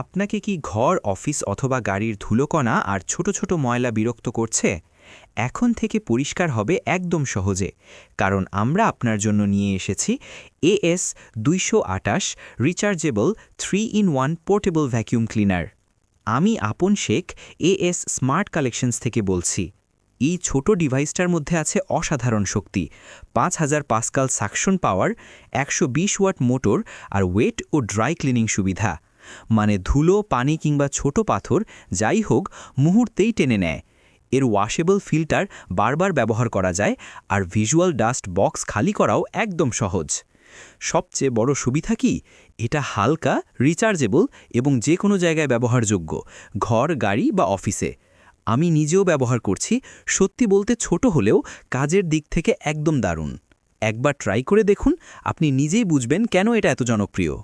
আপনাকে কি ঘর, অফিস অথবা গাড়ির ধুলোকণা আর ছোট ছোট ময়লা বিরক্ত করছে? এখন থেকে পরিষ্কার হবে একদম সহজে, কারণ আমরা আপনার জন্য নিয়ে এসেছি এএস দুইশো আটাশ rechargeable three in one portable vacuum cleaner. আমি Apon Sheikh, as smart collections থেকে বলছি। এই ছোট ডিভাইসটার মধ্যে আছে অসাধারণ শক্তি, পাঁচ হাজার পাসকাল সাকশন পাওয়ার, একশো বিশ ওয়াট মোটর আর ওয়েট ও ড্রাই ক্লিনিং সুবিধা। মানে ধুলো, পানি কিংবা ছোট পাথর যাই হোক, মুহূর্তেই টেনে নেয়। এর ওয়াশেবল ফিল্টার বারবার ব্যবহার করা যায় আর ভিজুয়াল ডাস্ট বক্স খালি করাও একদম সহজ। সবচেয়ে বড় সুবিধা কি? এটা হালকা রিচার্জেবল এবং যে কোনো জায়গায় ব্যবহারযোগ্য, ঘর, গাড়ি বা অফিসে আমি নিজেও ব্যবহার করছি, সত্যি বলতে ছোট হলেও কাজের দিক থেকে একদম দারুণ। একবার ট্রাই করে দেখুন, আপনি নিজেই বুঝবেন কেন এটা এত জনপ্রিয়।